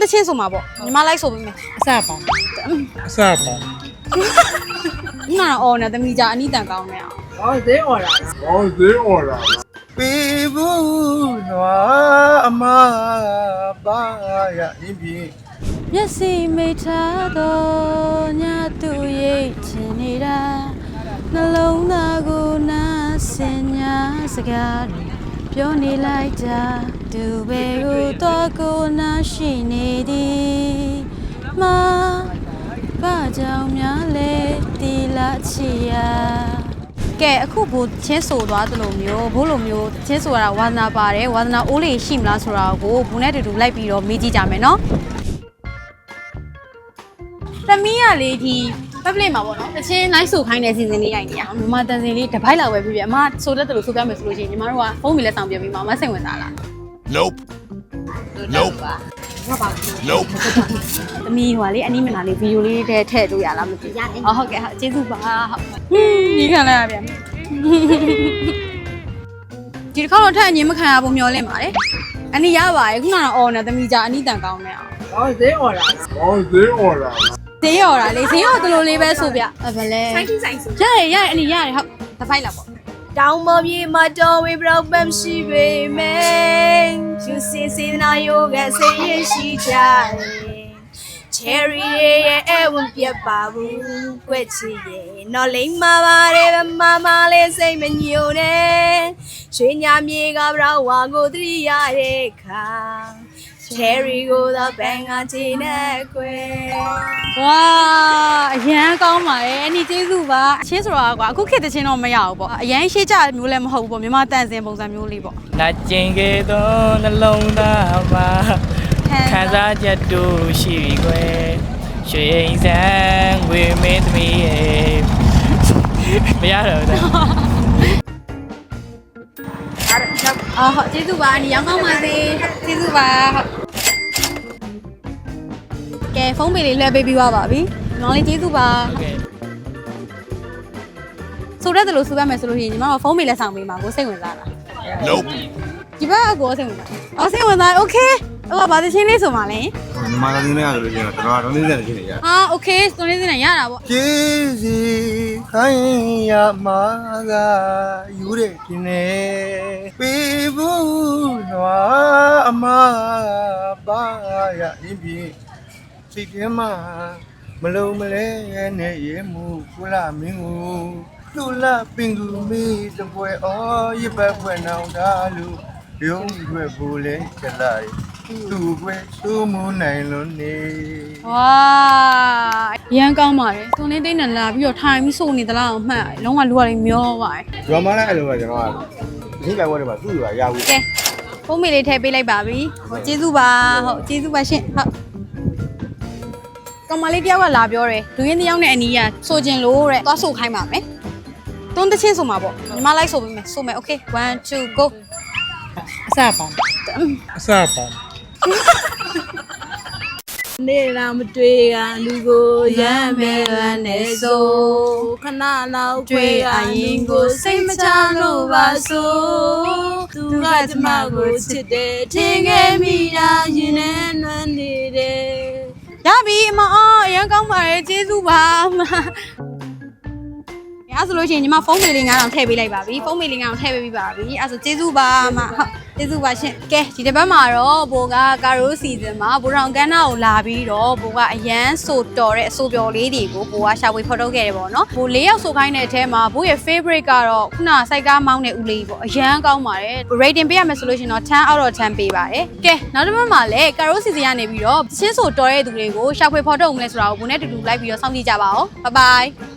တချင်းဆိုမှာပေါ့ညီမလိုက်ဆိုပေးမယ်အစပါအစပါခုနကတော့အော်နေသမီးကြအနိတန်ကောင်းနေအောင်ဟောသေးអော်လာဟောသေးអော်လာပေဘူးနွားအမပါရအင်းပြင်းမျက်စိမိထားတော့ညသူရိတ်ချင်နေတာနှလုံးသားကိုနာစင်ညာစကားတွေ ပြောနေလိုက်တာသူပဲကိုတော့ကိုနာရှိနေသည်မဘာကြောင့်များလဲတီလာချီယာကဲအခုဘို့ချင်းဆိုသွားသလိုမျိုးဘို့လိုမျိုးချင်းဆိုရတာဝါသနာပါတယ်ဝါသနာအိုးလေးရှိမလားဆိုတာကိုဘူးနဲ့တူတူလိုက်ပြီးတော့မေးကြည့်ကြမယ်နော်သမီးကလေဒီ public မှာပေါ့နော်တချင်း live ဆိုခိုင်းတဲ့စီစဉ်လေးရိုက်နေရအောင်မြန်မာတန်စင်လေးတစ်ပိုက်လောက်ပဲပြပြအမဆိုတတ်တယ်လို့ဆိုပြမယ်ဆိုလို့ရှိရင်ညီမတို့ကဖုန်းမီလက်ဆောင်ပြပြီးမှအမစိတ်ဝင်စားလား Nope. Nope. Nope. သမီးဟိုကလေအနီးမနာလေးဗီဒီယိုလေးတဲ့ထည့်လို့ရလားမသိရတယ်အော်ဟုတ်ကဲ့ဟုတ်ကျေးဇူးပါဟုတ်ဟင်းညီခံလိုက်ရပြန်ဒီတစ်ခါတော့ထက်အငင်းမခံရဘူးမျောလင့်ပါတယ်အနီးရပါတယ်ခုနကတော့အော်နေသမီးကြအနီးတန်ကောင်းနေအောင်ဟောသေးអော်လာဟောသေးអော်လာ ဈေးရော်တာလေဈေးရော်တလို့လေးပဲဆိုပြအဘလဲဆိုင်ချင်းဆိုင်ဆိုရတယ်ရတယ်အနီရတယ်ဟုတ်တစ်ဖိုက်လာပေါ့တောင်ပေါ်ပြေမှာတော်ဝေဘရောက်ပမ်ရှိပေမယ်ယူစင်စေနာယောဂဆေးရရှိကြတယ်ချယ်ရီရဲ့အဝံပြတ်ပါဘူးကွက်ချီရဲ့နော်လိမ့်မှာပါတယ်မမလေးစိတ်မညိုနဲ့ရွှေညာမြေကဘရောက်ဝါကိုသတိရတဲ့ခါချယ်ရီကိုတော့ဘန်ကချီနဲ့ခွဲ ဝါအရန်ကောင်းပါတယ်အနီကျေးဇူးပါအချင်းဆိုတော့ကွာအခုခေတ်တချင်းတော့မရဘူးပေါ့အရန်ရှေးကြမျိုးလည်းမဟုတ်ဘူးပေါ့မြန်မာတန်စင်ပုံစံမျိုးလေးပေါ့နာကျင်ခဲ့သောနှလုံးသားမှာခံစားချက်တို့ရှိပြီကွယ်ရွှေအိမ်ဆန်းငွေမင်းသမီးရဲ့မရတော့ဘူးအော်ဟုတ်ကျေးဇူးပါအနီရောင်းကောင်းပါစေကျေးဇူးပါဟုတ် ကဲဖုန်းပေလေးလွှဲပေးပြီးသွားပါပြီ။နောင်လေးကျေးဇူးပါကဲ။ဆိုတဲ့တလို့စူပြမယ်ဆိုလို့ရှိရင်ညီမတို့ဖုန်းပေလက်ဆောင်ပေးမှာကိုစိတ်ဝင်စားလား Nope. ။ဒီဘက်အကိုစိတ်ဝင်စား။အော်စိတ်ဝင်စား။ Okay ။ဟိုဘာသချင်းလေးဆိုမှလဲညီမကလေးနဲ့ရလို့ကျွန်တော်တော်တော်လေးနဲ့ဖြစ်နေရ။ဟာ Okay ဆိုနေစနေရတာပေါ့ကျေးဇူးခိုင်းရမှာကယူတဲ့ပြင်းနေပေဘူးနွားအမပါရအင်းပြင်း စိတ်ထဲမှာမလုံးမလဲနဲ့ရေမှုကုလမင်းကိုလူလာပင်ကူမီးတပွဲအော်ရပတ်ဖွယ်နောင်တာလူရုံးရွယ်ဘူးလဲကြလိုက်သူ့ဘွယ်သူ့မနိုင်လို့နေ။ဝါရန်ကောင်းပါတယ်။သွန်လေးသိန်းနဲ့လာပြီးတော့ထိုင်ပြီးစိုးနေသလားအောင်မှတ်ရတယ်။လုံးဝလူကလေးမျောပါတယ်ရွာမလိုက်အဲ့လိုပဲကျွန်တော်ကဒီကံဝဲတွေမှာသူ့ရွာရဘူး။ကဲဖုန်းပေလေးထည့်ပေးလိုက်ပါပြီ။ဟိုကျေးဇူးပါ။ဟုတ်ကျေးဇူးပါရှင်။ဟုတ် ကောင်မလေးတယောက်ကလာပြောတယ်ဒူရင်းတယောက်နဲ့အနီးကဆိုကျင်လို့တဲ့သွားဆိုခိုင်းပါမယ်။တွန်းတချင်းဆိုမှာပေါ့။ညီမလိုက်ဆိုပေးမယ်။ဆိုမယ်။ Okay 1 2 go အစပါအစပါနေလာမတွေ့ကလူကိုရမ်းမဲလန်းနေဆိုခဏလောက်တွေ့အရင်ကိုစိတ်မချလို့ပါဆိုသူကကျမကိုချစ်တယ်ထင်ခဲ့မိတာရင်ထဲနွမ်းနေတယ် ရပြီအမအော်အရင်ကောင်းပါတယ်ကျေးဇူးပါအမ အဲဆိုလို့ရှိရင်ညီမဖုန်းမေလေး9000ထည့်ပေးလိုက်ပါပြီဖုန်းမေလေး9000ထည့်ပေးပြီးပါပြီအဲဆိုကျေးဇူးပါအမဟုတ်ကျေးဇူးပါရှင်ကဲဒီတစ်ပတ်မှာတော့ဘိုကကာရိုစီဇန်မှာဘိုရောင်ကန်းနာကိုလာပြီးတော့ဘိုကအရန်ဆိုတော်တဲ့အဆိုပျော်လေးတွေကိုဘိုကရှာဖွေဖော်ထုတ်ခဲ့တယ်ပေါ့နော်ဘို၄ယောက်ဆိုခိုင်းတဲ့အထဲမှာဘိုရဲ့ favorite ကတော့ခုနစိုက်ကားမောင်းတဲ့ဦးလေးပေါ့အရန်ကောင်းပါတယ် rating ပေးရမယ်ဆိုလို့ရှိရင်တော့10 out of 10ပေးပါတယ်ကဲနောက်တစ်ပတ်မှာလည်းကာရိုစီဇန်ကနေပြီးတော့ချင်းဆိုတော်တဲ့သူတွေကိုရှာဖွေဖော်ထုတ်အောင်လဲဆိုတာကိုဘိုနဲ့တူတူလိုက်ပြီးတော့စောင့်ကြည့်ကြပါဦး bye bye